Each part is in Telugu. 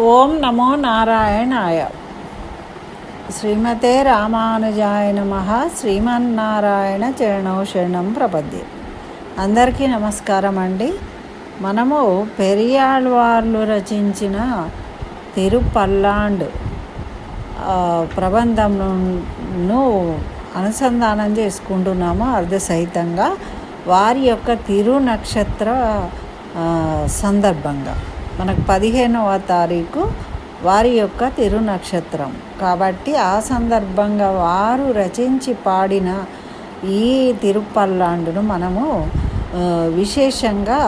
ఓం నమో నారాయణాయ. శ్రీమతే రామానుజాయ నమ. శ్రీమన్నారాయణ చరణో శరణం ప్రపద్య. అందరికీ నమస్కారం అండి. మనము పెరియాళ్వార్లు రచించిన తిరుపల్లాండ్ ప్రబంధంను అనుసంధానం చేసుకుంటున్నాము అర్ధసహితంగా. వారి యొక్క తిరు నక్షత్ర సందర్భంగా. మనకు పదిహేనవ తారీఖు వారి యొక్క తిరు నక్షత్రం కాబట్టి ఆ సందర్భంగా వారు రచించి పాడిన ఈ తిరుపల్లాండును మనము విశేషంగా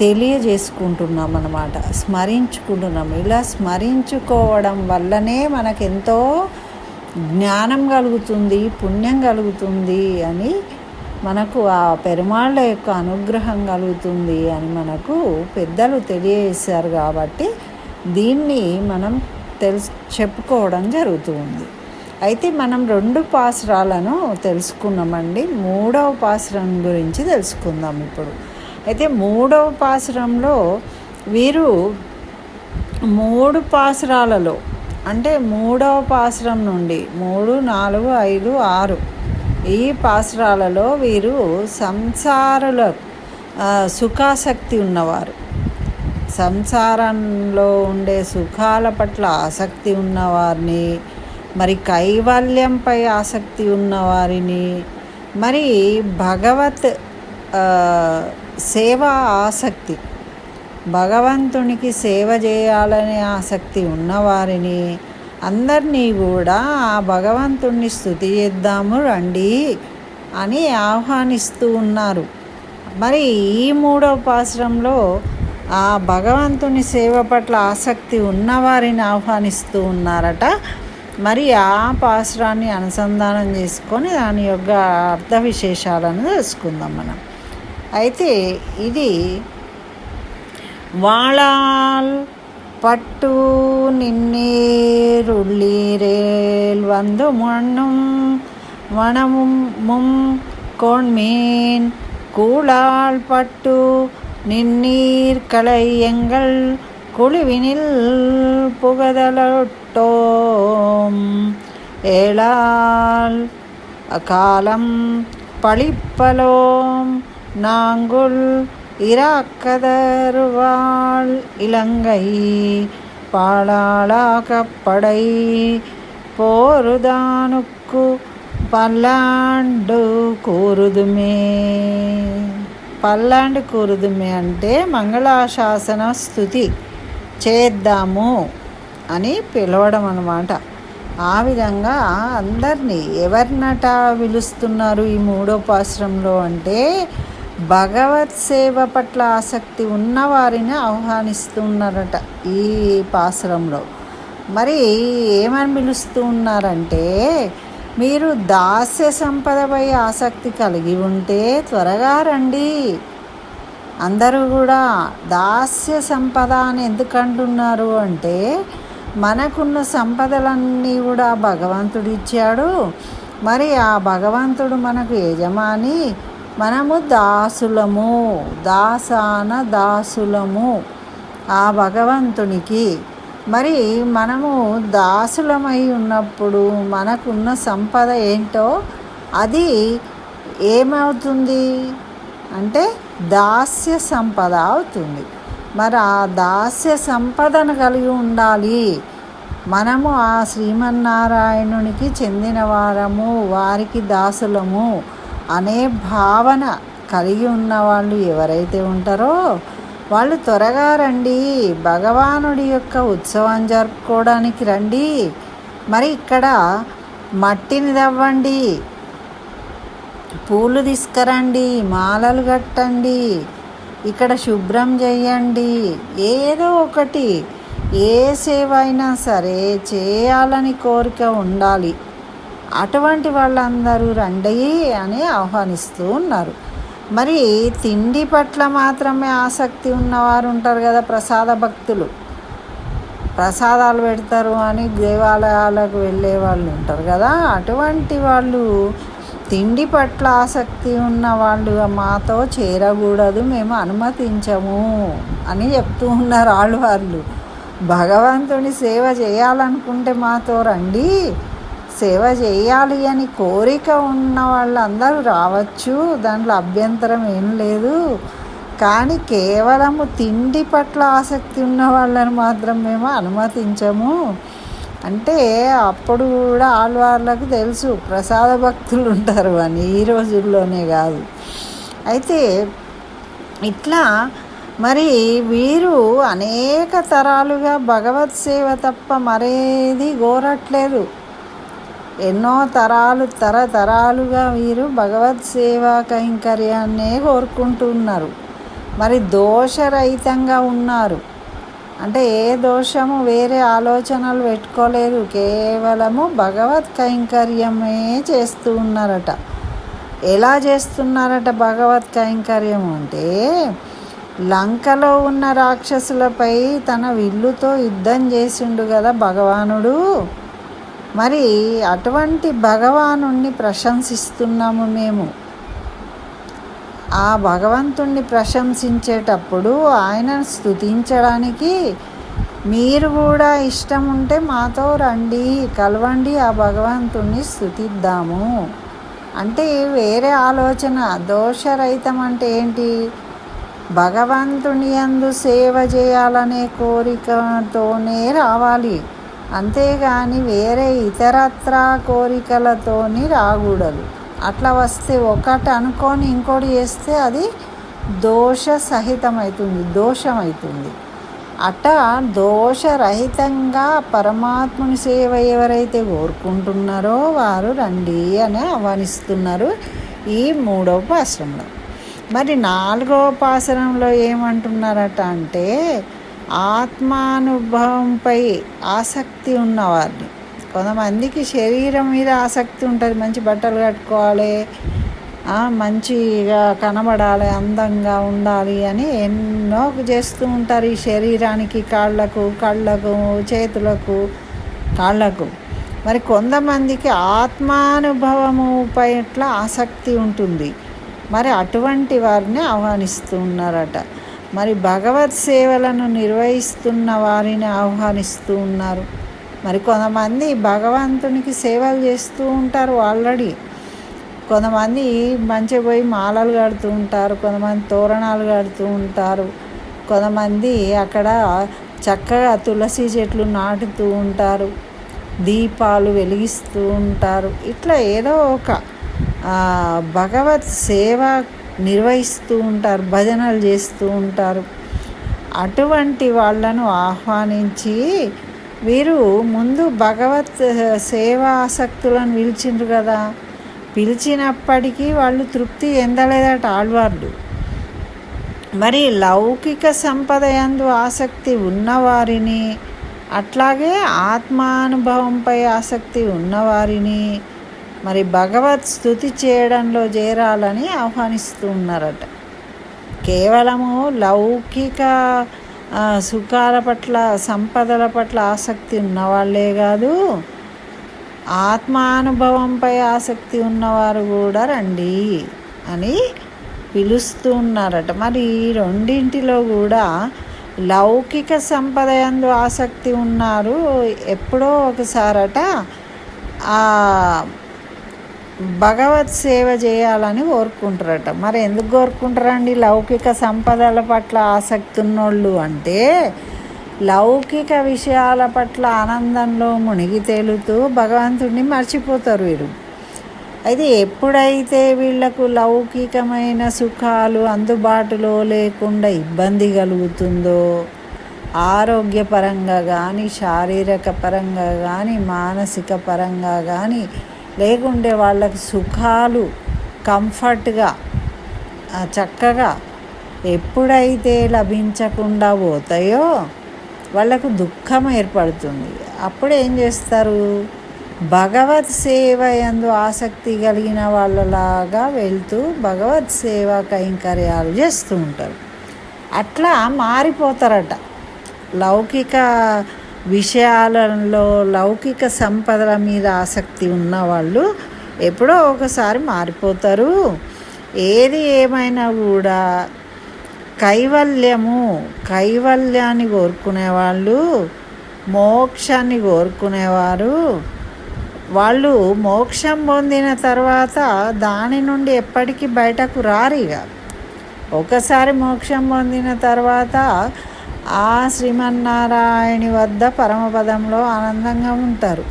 తెలియజేసుకుంటున్నాం అన్నమాట. స్మరించుకుంటున్నాం. ఇలా స్మరించుకోవడం వల్లనే మనకెంతో జ్ఞానం కలుగుతుంది పుణ్యం కలుగుతుంది అని మనకు ఆ పెరుమాళ్ళ యొక్క అనుగ్రహం కలుగుతుంది అని మనకు పెద్దలు తెలియజేశారు కాబట్టి దీన్ని మనం తెలుసు చెప్పుకోవడం జరుగుతుంది. అయితే మనం రెండు పాసురాలను తెలుసుకున్నామండి. మూడవ పాసురం గురించి తెలుసుకుందాం ఇప్పుడు. అయితే మూడవ పాసురంలో వీరు మూడు పాసురాలలో అంటే మూడవ పాసురం నుండి మూడు నాలుగు ఐదు ఆరు ఈ పాసురాలలో వీరు సంసారుల సుఖాసక్తి ఉన్నవారు. సంసారంలో ఉండే సుఖాల పట్ల ఆసక్తి ఉన్నవారిని మరి కైవల్యంపై ఆసక్తి ఉన్నవారిని మరి భగవత్ సేవా ఆసక్తి భగవంతునికి సేవ చేయాలనే ఆసక్తి ఉన్నవారిని అందరినీ కూడా ఆ భగవంతుణ్ణి స్థుతి చేద్దాము రండి అని ఆహ్వానిస్తూ ఉన్నారు. మరి ఈ మూడవ పాశ్రంలో ఆ భగవంతుని సేవ పట్ల ఆసక్తి ఉన్నవారిని ఆహ్వానిస్తూ ఉన్నారట. మరి ఆ పాశ్రాన్ని అనుసంధానం చేసుకొని దాని యొక్క అర్థ విశేషాలను తెలుసుకుందాం మనం. అయితే ఇది వాళ్ళ பட்டு நின்னீருள்ளீரேல் வந்து மண்ணும் வனமும் மும் கோண்மீன் கூழால் பட்டு நின்னீர் கலை எங்கள் குழுவினில் புகதலட்டோம். ஏழால் அகாலம் பழிப்பலோம். நாங்குள் இராக்கதருவாள் இலங்கை பாழாளாகப்படை పోరుదానుక్కు పల్లాండు కూరుదుమే పల్లాండు కూరుదుమే అంటే మంగళాశాసన స్థుతి చేద్దాము అని పిలవడం అన్నమాట ఆ విధంగా అందరినీ ఎవరినట పిలుస్తున్నారు ఈ మూడో పాశ్రంలో అంటే భగవత్ సేవ పట్ల ఆసక్తి ఉన్నవారిని ఆహ్వానిస్తున్నారట ఈ పాశ్రంలో మరి ఏమని పిలుస్తూ ఉన్నారంటే మీరు దాస్య సంపదపై ఆసక్తి కలిగి ఉంటే త్వరగా రండి. అందరూ కూడా దాస్య సంపద అని ఎందుకంటున్నారు అంటే మనకున్న సంపదలన్నీ కూడా భగవంతుడు ఇచ్చాడు మరి ఆ భగవంతుడు మనకు యజమాని మనము దాసులము దాసాన దాసులము ఆ భగవంతునికి. మరి మనము దాసులమై ఉన్నప్పుడు మనకున్న సంపద ఏంటో అది ఏమవుతుంది? అంటే దాస్య సంపద అవుతుంది. మరి ఆ దాస్య సంపదను కలిగి ఉండాలి. మనము ఆ శ్రీమన్నారాయణునికి చెందిన వారము వారికి దాసులము. అనే భావన కలిగి ఉన్న వాళ్ళు ఎవరైతే ఉంటారో వాళ్ళు త్వరగా రండి. భగవానుడి యొక్క ఉత్సవం జరుపుకోవడానికి రండి. మరి ఇక్కడ మట్టిని తవ్వండి పూలు తీసుకురండి మాలలు కట్టండి ఇక్కడ శుభ్రం చేయండి. ఏదో ఒకటి ఏ సేవ అయినా సరే చేయాలని కోరిక ఉండాలి. అటువంటి వాళ్ళందరూ రండి అని ఆహ్వానిస్తూ ఉన్నారు. మరి తిండి పట్ల మాత్రమే ఆసక్తి ఉన్నవారు ఉంటారు కదా ప్రసాద భక్తులు. ప్రసాదాలు పెడతారు అని దేవాలయాలకు వెళ్ళే వాళ్ళు ఉంటారు కదా. అటువంటి వాళ్ళు తిండి పట్ల ఆసక్తి ఉన్న వాళ్ళు మాతో చేరకూడదు మేము అనుమతించము అని చెప్తూ ఉన్నారు ఆళ్ళు వాళ్ళు భగవంతుని సేవ చేయాలనుకుంటే మాతో రండి సేవ చేయాలి అని కోరిక ఉన్న వాళ్ళందరూ రావచ్చు. దాంట్లో అభ్యంతరం ఏం లేదు. కానీ కేవలము తిండి పట్ల ఆసక్తి ఉన్న వాళ్ళని మాత్రం మేము అనుమతించము. అంటే అప్పుడు కూడా ఆళ్వార్లకు తెలుసు ప్రసాద భక్తులు ఉంటారు అని ఈ రోజుల్లోనే కాదు. అయితే ఇట్లా మరి వీరు అనేక తరాలుగా భగవత్ సేవ తప్ప మరేది కోరట్లేదు. ఎన్నో తరాలు తరతరాలుగా వీరు భగవత్ సేవా కైంకర్యాన్నే కోరుకుంటున్నారు. మరి దోషరహితంగా ఉన్నారు. అంటే ఏ దోషము వేరే ఆలోచనలు పెట్టుకోలేదు. కేవలము భగవత్ కైంకర్యమే చేస్తూ ఉన్నారట. ఎలా చేస్తున్నారట భగవత్ కైంకర్యం అంటే లంకలో ఉన్న రాక్షసులపై తన విల్లుతో యుద్ధం చేసిండు కదా భగవానుడు. మరి అటువంటి భగవాను ప్రశంసిస్తున్నాము మేము. ఆ భగవంతుణ్ణి ప్రశంసించేటప్పుడు ఆయనను స్థుతించడానికి మీరు కూడా ఇష్టం ఉంటే మాతో రండి కలవండి ఆ భగవంతుణ్ణి స్థుతిద్దాము అంటే వేరే ఆలోచన దోషరహితం అంటే ఏంటి? భగవంతుని అందు సేవ చేయాలనే కోరికతోనే రావాలి. అంతేగాని వేరే ఇతరత్ర కోరికలతోని రాగూడదు అట్లా వస్తే ఒకటి అనుకొని ఇంకోటి చేస్తే అది దోష సహితమవుతుంది దోషమవుతుంది అట్ట దోషరహితంగా పరమాత్ముని సేవ ఎవరైతే కోరుకుంటున్నారో వారు రండి అని ఆహ్వానిస్తున్నారు ఈ మూడవ పాశ్రంలో మరి నాలుగవ పాసరంలో ఏమంటున్నారట అంటే ఆత్మానుభవంపై ఆసక్తి ఉన్నవారిని. కొంతమందికి శరీరం మీద ఆసక్తి ఉంటుంది. మంచి బట్టలు కట్టుకోవాలి. మంచిగా కనబడాలి. అందంగా ఉండాలి అని ఎన్నో చేస్తూ ఉంటారు ఈ శరీరానికి కాళ్ళకు కళ్ళకు చేతులకు కాళ్ళకు. మరి కొంతమందికి ఆత్మానుభవము పట్ల ఆసక్తి ఉంటుంది. మరి అటువంటి వారిని ఆహ్వానిస్తూ ఉన్నారట. మరి భగవత్ సేవలను నిర్వహిస్తున్న వారిని ఆహ్వానిస్తూ ఉన్నారు. మరి కొంతమంది భగవంతునికి సేవలు చేస్తూ ఉంటారు ఆల్రెడీ. కొంతమంది మంచి పోయి మాలలు కడుతూ ఉంటారు కొంతమంది తోరణాలు కడుతూ ఉంటారు కొంతమంది అక్కడ చక్కగా తులసి చెట్లు నాటుతూ ఉంటారు దీపాలు వెలిగిస్తూ ఉంటారు. ఇట్లా ఏదో ఒక భగవత్ సేవ నిర్వహిస్తూ ఉంటారు భజనలు చేస్తూ ఉంటారు. అటువంటి వాళ్ళను ఆహ్వానించి వీరు ముందు భగవత్ సేవా ఆసక్తులను పిలిచిండ్రు కదా. పిలిచినప్పటికీ వాళ్ళు తృప్తి ఎందలేదట ఆళ్వార్లు. మరి లౌకిక సంపద ఎందు ఆసక్తి ఉన్నవారిని అట్లాగే ఆత్మానుభవంపై ఆసక్తి ఉన్నవారిని మరి భగవత్ స్థుతి చేయడంలో చేరాలని ఆహ్వానిస్తూ ఉన్నారట. కేవలము లౌకిక సుఖాల పట్ల సంపదల పట్ల ఆసక్తి ఉన్నవాళ్ళే కాదు ఆత్మానుభవంపై ఆసక్తి ఉన్నవారు కూడా రండి అని పిలుస్తూ ఉన్నారట. మరి రెండింటిలో కూడా లౌకిక సంపద ఎందు ఆసక్తి ఉన్నారు ఎప్పుడో ఒకసారట. భగవత్ సేవ చేయాలని కోరుకుంటారట. మరి ఎందుకు కోరుకుంటారండి? లౌకిక సంపదల పట్ల ఆసక్తి ఉన్నోళ్ళు అంటే లౌకిక విషయాల పట్ల ఆనందంలో మునిగి తేలుతూ భగవంతుడిని మర్చిపోతారు వీరు. అయితే ఎప్పుడైతే వీళ్ళకు లౌకికమైన సుఖాలు అందుబాటులో లేకుండా ఇబ్బంది కలుగుతుందో ఆరోగ్యపరంగా కానీ శారీరక పరంగా కానీ మానసిక పరంగా కానీ లేకుంటే వాళ్ళకి సుఖాలు కంఫర్ట్గా చక్కగా ఎప్పుడైతే లభించకుండా పోతాయో వాళ్ళకు దుఃఖం ఏర్పడుతుంది. అప్పుడు ఏం చేస్తారు? భగవత్ సేవ ఎందు ఆసక్తి కలిగిన వాళ్ళలాగా వెళ్తూ భగవత్ సేవ కైంకర్యాలు చేస్తూ ఉంటారు. అట్లా మారిపోతారట. లౌకిక విషయాలలో లౌకిక సంపదల మీద ఆసక్తి ఉన్నవాళ్ళు ఎప్పుడో ఒకసారి మారిపోతారు. ఏది ఏమైనా కూడా కైవల్యము కైవల్యాన్ని కోరుకునేవాళ్ళు మోక్షాన్ని కోరుకునేవారు. వాళ్ళు మోక్షం పొందిన తర్వాత దాని నుండి ఎప్పటికీ బయటకు రారు ఇక. ఒకసారి మోక్షం పొందిన తర్వాత ఆ శ్రీమన్నారాయణి వద్ద పరమపదంలో ఆనందంగా ఉంటారు.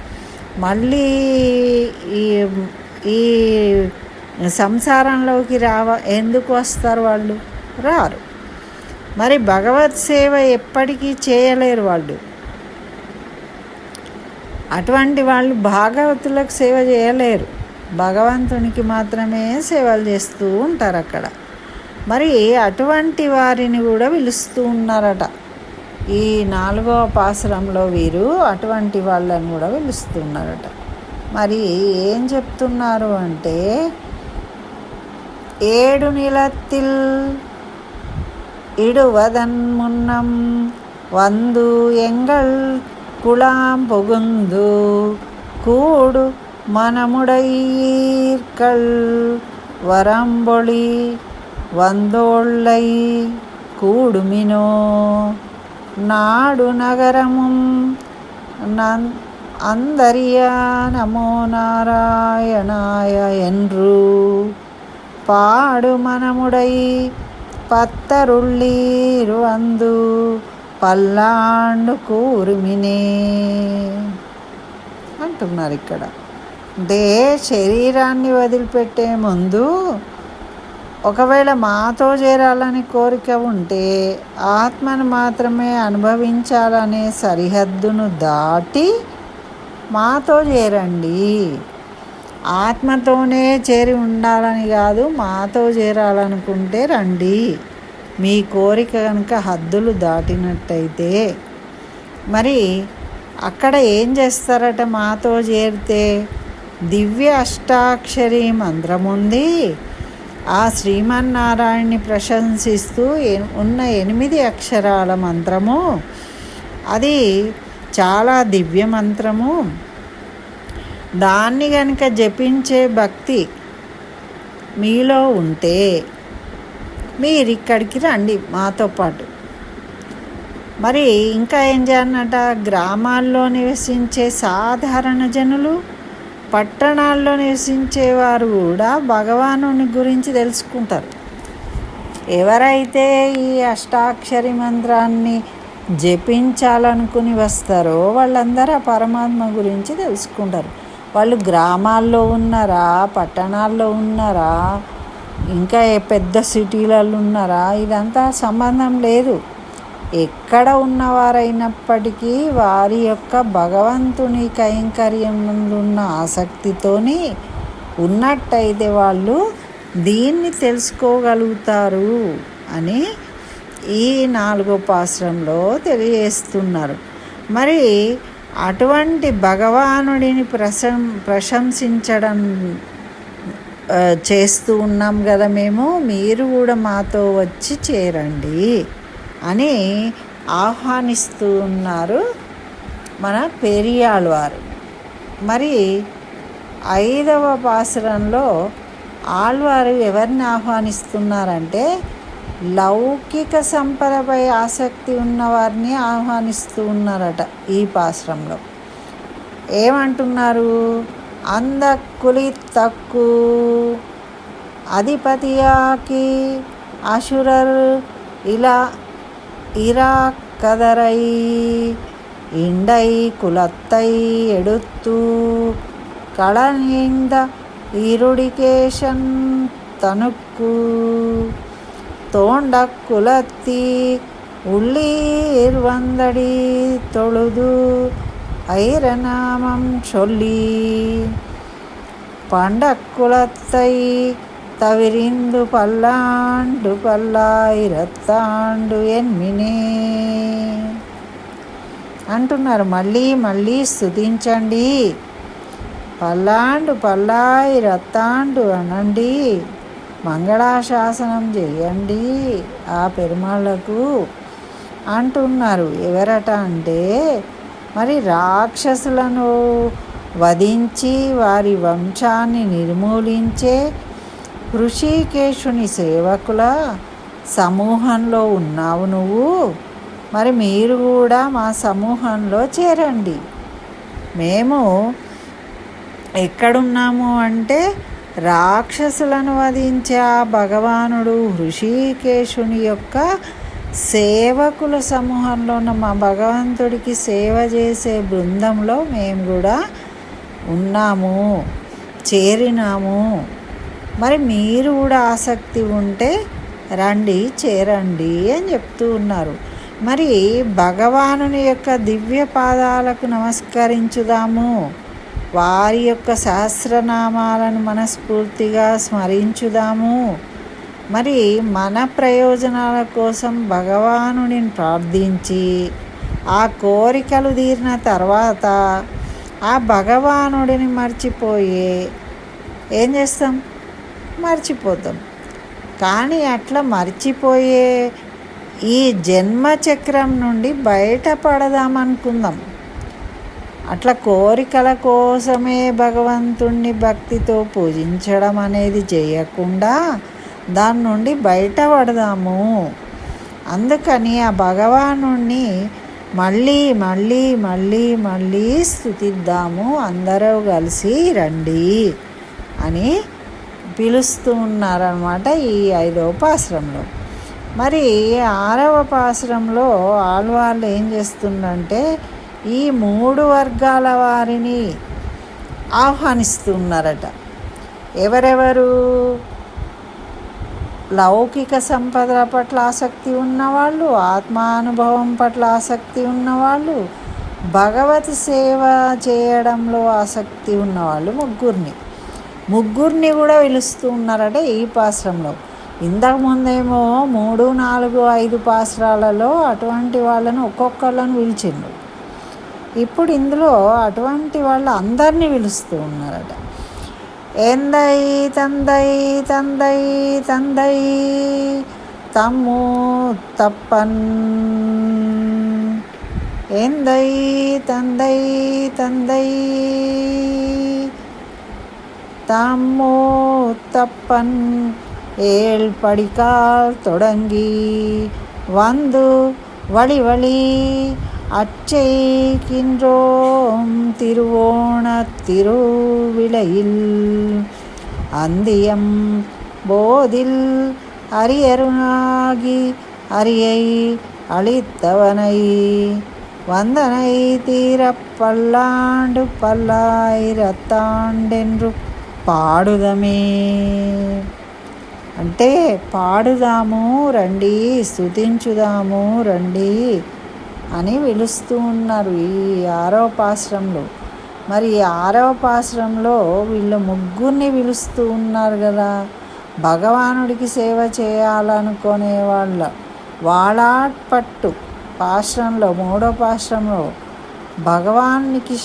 మళ్ళీ ఈ ఈ సంసారంలోకి రావ ఎందుకు వస్తారు వాళ్ళు? రారు. మరి భగవత్ సేవ ఎప్పటికీ చేయలేరు వాళ్ళు. అటువంటి వాళ్ళు భాగవతులకు సేవ చేయలేరు. భగవంతునికి మాత్రమే సేవలు చేస్తూ ఉంటారు అక్కడ మరి అటువంటి వారిని కూడా పిలుస్తూ ఉన్నారట. ఈ నాలుగవ పాసురంలో వీరు అటువంటి వాళ్ళని కూడా పిలుస్తున్నారట మరి ఏం చెప్తున్నారు అంటే ఏడు నిలత్తిల్ ఇడువదన్ మున్నం వందు ఎంగళ్ குழாம் புகுந்து கூடு மனமுடையீர்கள் வரம்பொழி வந்தோள்ளை கூடுமினோ நாடு நகரமும் நன் అందరియా నమో నారాయణాయ என்று పాడు మనముడై పత్తరుళ్ళీరు అందు పల్లాండు కూర్మినే అంటున్నారు ఇక్కడ దే శరీరాన్ని వదిలిపెట్టే ముందు ఒకవేళ మాతో చేరాలని కోరిక ఉంటే ఆత్మను మాత్రమే అనుభవించాలనే సరిహద్దును దాటి మాతో చేరండి. ఆత్మతోనే చేరి ఉండాలని కాదు మాతో చేరాలనుకుంటే రండి. మీ కోరిక కనుక హద్దులు దాటినట్టయితే. మరి అక్కడ ఏం చేస్తారట మాతో చేరితే? దివ్య అష్టాక్షరి మంత్రం ఉంది ఆ శ్రీమన్నారాయణ్ణి ప్రశంసిస్తూ ఉన్న ఎనిమిది అక్షరాల మంత్రము. అది చాలా దివ్య మంత్రము. దాన్ని కనుక జపించే భక్తి మీలో ఉంటే మీరు ఇక్కడికి రండి మాతో పాటు. మరి ఇంకా ఏం చేయాలన్నట? గ్రామాల్లో నివసించే సాధారణ జనులు పట్టణాల్లో నివసించేవారు కూడా భగవాను గురించి తెలుసుకుంటారు. ఎవరైతే ఈ అష్టాక్షరి మంత్రాన్ని జపించాలనుకుని వస్తారో వాళ్ళందరూ ఆ పరమాత్మ గురించి తెలుసుకుంటారు. వాళ్ళు గ్రామాల్లో ఉన్నారా పట్టణాల్లో ఉన్నారా ఇంకా పెద్ద సిటీలలో ఉన్నారా ఇదంతా సంబంధం లేదు. ఎక్కడ ఉన్నవారైనప్పటికీ వారి యొక్క భగవంతుని కైంకర్యములున్న ఉన్న ఆసక్తితోని ఉన్నట్టయితే వాళ్ళు దీన్ని తెలుసుకోగలుగుతారు అని ఈ నాలుగో పాశ్రంలో తెలియజేస్తున్నారు. మరి అటువంటి భగవానుడిని ప్రశం ప్రశంసించడం చేస్తూ ఉన్నాం కదా మేము మీరు కూడా మాతో వచ్చి చేరండి. అని ఆహ్వానిస్తూ ఉన్నారు మన పెరియాళ్ వారు. మరి ఐదవ పాసురంలో ఆళ్వారు ఎవరిని ఆహ్వానిస్తున్నారంటే లౌకిక సంపదపై ఆసక్తి ఉన్నవారిని ఆహ్వానిస్తూ ఉన్నారట ఈ పాశ్రంలో ఏమంటున్నారు? అందక్కులి తక్కు అధిపతియాకి అసురర్ ఇలా இராக்கதரை இண்டை குலத்தை எடுத்து கடனிந்த இருடிகேஷன் தனுக்கு தோண்ட குலத்தி உள்ளீர் வந்தடி தொழுது ஐரநாமம் சொல்லி பண்ட குலத்தை தவிரிந்து பல்லாண்டு పల్లాయిరత్తాండు ఎన్మినే అంటున్నారు మళ్ళీ మళ్ళీ స్థుతించండి పల్లాండు పల్లాయి రత్తాండు అనండి మంగళాశాసనం చేయండి ఆ పెరుమాళ్లకు అంటున్నారు ఎవరట అంటే మరి రాక్షసులను వధించి వారి వంశాన్ని నిర్మూలించే ఋషికేశుని సేవకుల సమూహంలో ఉన్నావు నువ్వు. మరి మీరు కూడా మా సమూహంలో చేరండి. మేము ఎక్కడున్నాము అంటే రాక్షసులను వధించే ఆ భగవానుడు హృషికేశుని యొక్క సేవకుల సమూహంలో ఉన్న మా భగవంతుడికి సేవ చేసే బృందంలో మేము కూడా ఉన్నాము చేరినాము. మరి మీరు కూడా ఆసక్తి ఉంటే రండి చేరండి అని చెప్తూ ఉన్నారు. మరి భగవానుని యొక్క దివ్య పాదాలకు నమస్కరించుదాము. వారి యొక్క సహస్రనామాలను మనస్ఫూర్తిగా స్మరించుదాము. మరి మన ప్రయోజనాల కోసం భగవానుని ప్రార్థించి ఆ కోరికలు తీరిన తర్వాత ఆ భగవానుడిని మర్చిపోయి ఏం చేస్తాం? మర్చిపోతాం. కానీ అట్లా మర్చిపోయే ఈ జన్మ చక్రం నుండి బయటపడదామనుకుందాం. అట్లా కోరికల కోసమే భగవంతుణ్ణి భక్తితో పూజించడం అనేది చేయకుండా దాని నుండి బయటపడదాము. అందుకని ఆ భగవాను మళ్ళీ మళ్ళీ మళ్ళీ మళ్ళీ స్థుతిద్దాము అందరూ కలిసి రండి అని పిలుస్తూ ఉన్నారనమాట ఈ ఐదవ పాశ్రంలో. మరి ఆరవ పాశ్రంలో ఆళ్వాళ్ళు ఏం చేస్తుండంటే ఈ మూడు వర్గాల వారిని ఆహ్వానిస్తున్నారట. ఎవరెవరు? లౌకిక సంపదల పట్ల ఆసక్తి ఉన్నవాళ్ళు ఆత్మానుభవం పట్ల ఆసక్తి ఉన్నవాళ్ళు భగవతి సేవ చేయడంలో ఆసక్తి ఉన్నవాళ్ళు ముగ్గురిని. ముగ్గురిని కూడా పిలుస్తూ ఉన్నారట ఈ పాశ్రంలో. ఇంతకుముందేమో మూడు నాలుగు ఐదు పాశ్రాలలో అటువంటి వాళ్ళను ఒక్కొక్కళ్ళని పిలిచిండు ఇప్పుడు ఇందులో అటువంటి వాళ్ళు అందరినీ పిలుస్తూ ఉన్నారట. ఎందై తందై తందై తందై తమ్ము తప్పన్ ఎందై తందై తందై தம்மோ தப்பன். ஏழ் படிக்கால் தொடங்கி வந்து வழி வழி அச்சைக்கின்றோம் திருவோண திருவிளையில். அந்தியம் போதில் அரியருணாகி அரியை அளித்தவனை. வந்தனை தீரப்பல்லாண்டு பல்லாயிரத்தாண்டென்று పాడుదమే. అంటే పాడుదాము రండి స్థుతించుదాము రండి అని పిలుస్తూ ఉన్నారు ఈ ఆరవ పాశ్రంలో మరి ఈ ఆరవ పాశ్రంలో వీళ్ళు ముగ్గురిని పిలుస్తూ ఉన్నారు కదా. భగవానుడికి సేవ చేయాలనుకునే వాళ్ళ వాళాట్ పట్టు పాశ్రంలో మూడో పాశ్రంలో భగవానికి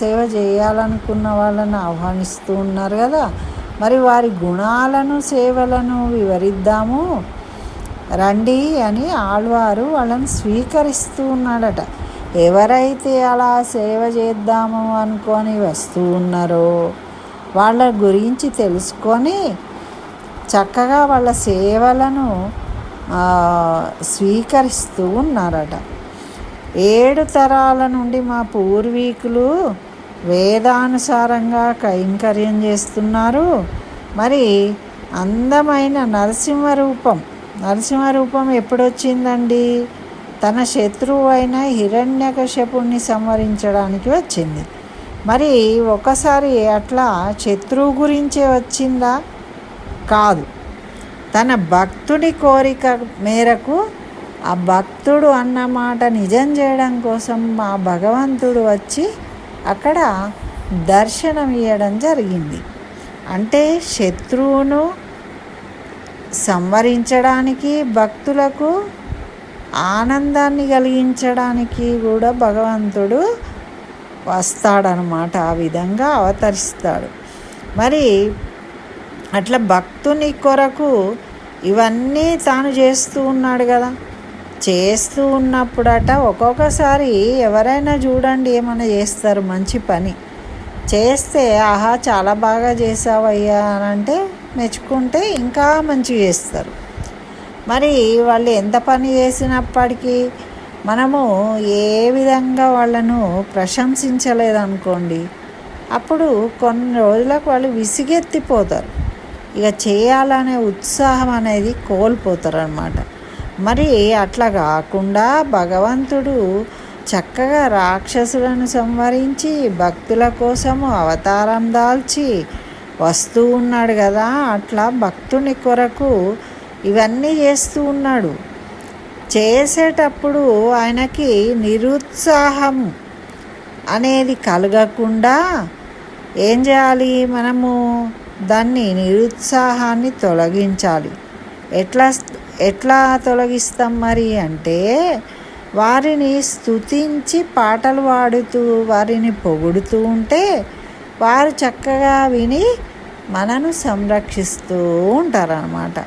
సేవ చేయాలనుకున్న వాళ్ళని ఆహ్వానిస్తూ ఉన్నారు కదా. మరి వారి గుణాలను సేవలను వివరిద్దాము. రండి అని ఆళ్వారు వాళ్ళని స్వీకరిస్తూ ఉన్నాడట. ఎవరైతే అలా సేవ చేద్దాము అనుకొని వస్తూ ఉన్నారో వాళ్ళ గురించి తెలుసుకొని చక్కగా వాళ్ళ సేవలను స్వీకరిస్తూ ఉన్నారట. ఏడు తరాల నుండి మా పూర్వీకులు వేదానుసారంగా కైంకర్యం చేస్తున్నారు. మరి అందమైన నరసింహరూపం నరసింహరూపం ఎప్పుడొచ్చిందండి? తన శత్రువు అయిన హిరణ్యకశపుణ్ణి సంవరించడానికి వచ్చింది. మరి ఒకసారి అట్లా శత్రువు గురించే వచ్చిందా? కాదు. తన భక్తుడి కోరిక మేరకు ఆ భక్తుడు అన్నమాట నిజం చేయడం కోసం మా భగవంతుడు వచ్చి అక్కడ దర్శనం ఇవ్వడం జరిగింది. అంటే శత్రువును సంవరించడానికి భక్తులకు ఆనందాన్ని కలిగించడానికి కూడా భగవంతుడు వస్తాడనమాట ఆ విధంగా అవతరిస్తాడు. మరి అట్లా భక్తుని కొరకు ఇవన్నీ తాను చేస్తూ ఉన్నాడు కదా. చేస్తూ ఉన్నప్పుడట ఒక్కొక్కసారి ఎవరైనా చూడండి ఏమైనా చేస్తారు మంచి పని. చేస్తే ఆహా చాలా బాగా చేసావయ్యా అని అంటే మెచ్చుకుంటే ఇంకా మంచి చేస్తారు. మరి వాళ్ళు ఎంత పని చేసినప్పటికీ మనము ఏ విధంగా వాళ్ళను ప్రశంసించలేదనుకోండి అప్పుడు కొన్ని రోజులకు వాళ్ళు విసిగెత్తిపోతారు. ఇక చేయాలనే ఉత్సాహం అనేది కోల్పోతారు అన్నమాట మరి అట్లా కాకుండా భగవంతుడు చక్కగా రాక్షసులను సంవరించి భక్తుల కోసము అవతారం దాల్చి వస్తూ ఉన్నాడు కదా అట్లా భక్తుని కొరకు ఇవన్నీ చేస్తూ ఉన్నాడు. చేసేటప్పుడు ఆయనకి నిరుత్సాహం అనేది కలగకుండా ఏం చేయాలి మనము? దాన్ని నిరుత్సాహాన్ని తొలగించాలి. ఎట్లా ఎట్లా తొలగిస్తాం మరి అంటే వారిని స్తుతించి పాటలు పాడుతూ వారిని పొగుడుతూ ఉంటే వారు చక్కగా విని మనను సంరక్షిస్తూ ఉంటారన్నమాట.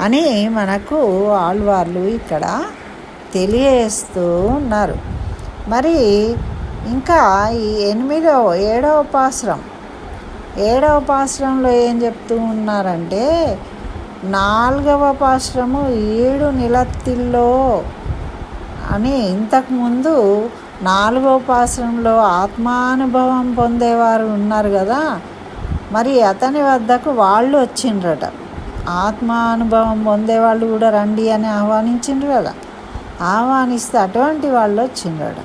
అని మనకు ఆళ్వార్లు ఇక్కడ తెలియజేస్తూ ఉన్నారు. మరి ఇంకా ఈ ఎనిమిదో ఏడవ పాశ్రం. ఏడవ పాశ్రంలో ఏం చెప్తూ ఉన్నారంటే నాలుగవ పాశ్రము ఏడు నిలత్తిల్లో అని ఇంతకుముందు నాలుగవ పాశ్రంలో ఆత్మానుభవం పొందేవారు ఉన్నారు కదా. మరి అతని వద్దకు వాళ్ళు వచ్చిండ్రట. ఆత్మానుభవం పొందేవాళ్ళు కూడా రండి అని ఆహ్వానించిండ్రు కదా. ఆహ్వానిస్తే అటువంటి వాళ్ళు వచ్చిండ్రట.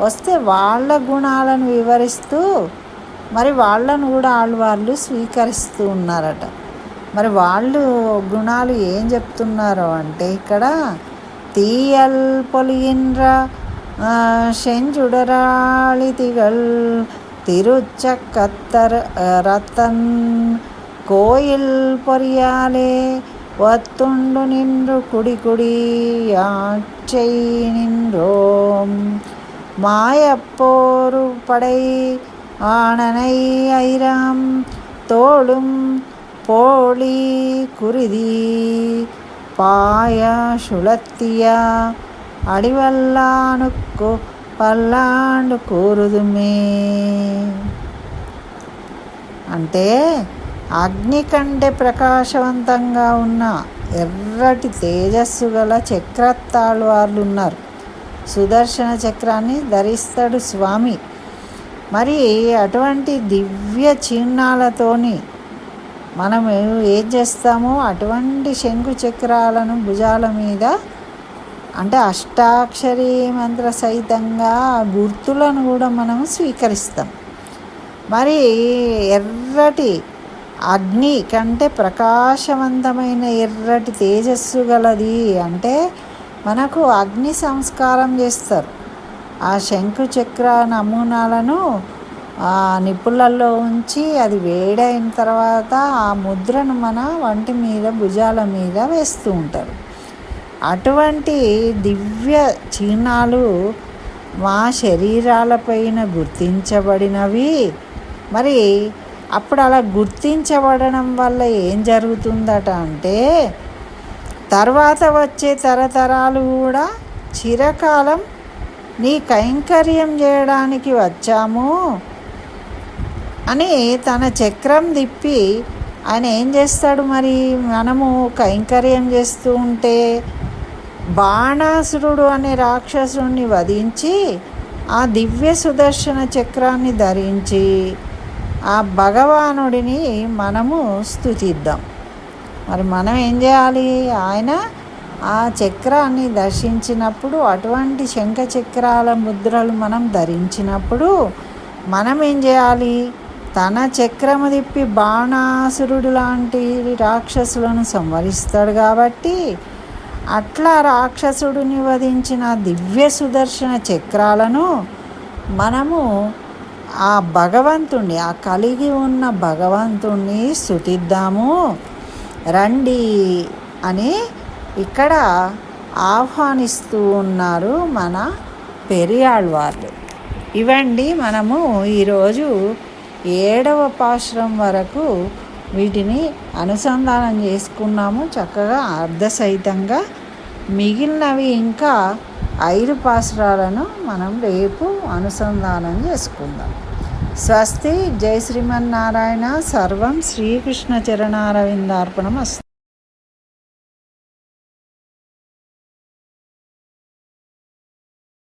వస్తే వాళ్ళ గుణాలను వివరిస్తూ మరి వాళ్ళను కూడా ఆళ్ళు వాళ్ళు స్వీకరిస్తూ ఉన్నారట. మరి వాళ్ళు గుణాలు ఏం చెప్తున్నారో అంటే ఇక్కడ తీయల్ పొలిగిన్ర செஞ்சுடராளி திகழ் திருச்சக்கத்தர் ரத்தன் கோயில் பொறியாலே ஒத்துண்டு நின்று குடி குடி யாச்சை நின்றோம் மாயப்போரு படை ஆனனை ஐராம் தோளும் போலி குருதி பாய சுழத்தியா అడివల్లానుక్కు పల్లాండు కూరుదుమే అంటే అగ్ని కంటే ప్రకాశవంతంగా ఉన్న ఎర్రటి తేజస్సు గల చక్రత్తాళ్ళు వాళ్ళు ఉన్నారు సుదర్శన చక్రాన్ని ధరిస్తాడు స్వామి మరి అటువంటి దివ్య చిహ్నాలతోని మనం ఏం చేస్తామో అటువంటి శంకు చక్రాలను భుజాల మీద అంటే అష్టాక్షరి మంత్ర సహితంగా గుర్తులను కూడా మనం స్వీకరిస్తాం. మరి ఎర్రటి అగ్ని కంటే ప్రకాశవంతమైన ఎర్రటి తేజస్సు గలది అంటే మనకు అగ్ని సంస్కారం చేస్తారు. ఆ శంకు చక్ర నమూనాలను ఆ నిప్పులలో ఉంచి అది వేడైన తర్వాత ఆ ముద్రను మన వంటి మీద భుజాల మీద వేస్తూ ఉంటారు. అటువంటి దివ్య చిహ్నాలు మా శరీరాలపైన గుర్తించబడినవి. మరి అప్పుడు అలా గుర్తించబడడం వల్ల ఏం జరుగుతుందట అంటే తర్వాత వచ్చే తరతరాలు కూడా చిరకాలం నీ కైంకర్యం చేయడానికి వచ్చాము. అని తన చక్రం తిప్పి ఆయన ఏం చేస్తాడు మరి? మనము కైంకర్యం చేస్తూ ఉంటే బాణాసురుడు అనే రాక్షసుడిని వధించి ఆ దివ్య సుదర్శన చక్రాన్ని ధరించి ఆ భగవానుడిని మనము స్థుతిద్దాం మరి మనం ఏం చేయాలి? ఆయన ఆ చక్రాన్ని దర్శించినప్పుడు అటువంటి శంఖ చక్రాల ముద్రలు మనం ధరించినప్పుడు మనం ఏం చేయాలి? తన చక్రము తిప్పి బాణాసురుడు లాంటి రాక్షసులను సంవరిస్తాడు కాబట్టి అట్లా రాక్షసుడిని వధించిన దివ్య సుదర్శన చక్రాలను మనము ఆ భగవంతుణ్ణి ఆ కలిగి ఉన్న భగవంతుణ్ణి స్థుతిద్దాము రండి అని ఇక్కడ ఆహ్వానిస్తూ ఉన్నారు మన పెరియాళ్వార్లు ఇవండి మనము ఈరోజు ఏడవ పాశ్రం వరకు వీటిని అనుసంధానం చేసుకున్నాము చక్కగా అర్ధసహితంగా. మిగిలినవి ఇంకా ఐదు పాశ్రాలను మనం రేపు అనుసంధానం చేసుకుందాం. స్వస్తి. జై శ్రీమన్నారాయణ. సర్వం శ్రీకృష్ణ చరణారవిందార్పణం అస్తు